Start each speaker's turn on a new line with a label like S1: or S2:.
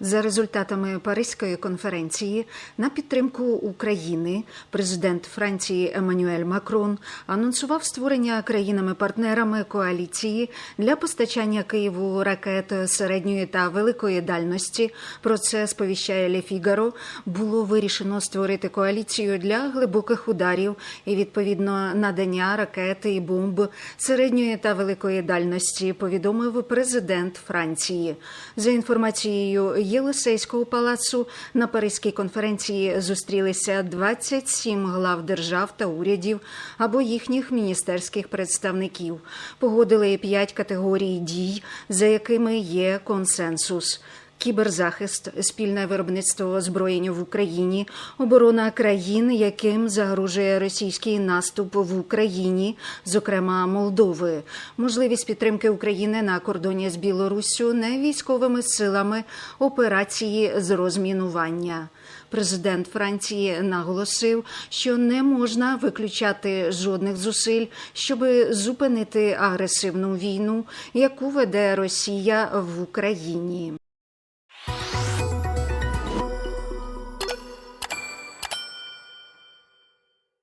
S1: За результатами Паризької конференції на підтримку України президент Франції Еммануель Макрон анонсував створення країнами-партнерами коаліції для постачання Києву ракет середньої та великої дальності. Про це сповіщає Ле. Було вирішено створити коаліцію для глибоких ударів і відповідно надання ракет і бомб середньої та великої дальності. Повідомив президент Франції. За інформацією Єлисейського палацу на Паризькій конференції зустрілися 27 глав держав та урядів або їхніх міністерських представників. Погодили п'ять категорій дій, за якими є консенсус. Кіберзахист, спільне виробництво озброєння в Україні, оборона країн, яким загрожує російський наступ в Україні, зокрема Молдови, можливість підтримки України на кордоні з Білоруссю не військовими силами операції з розмінування. Президент Франції наголосив, що не можна виключати жодних зусиль, щоб зупинити агресивну війну, яку веде Росія в Україні.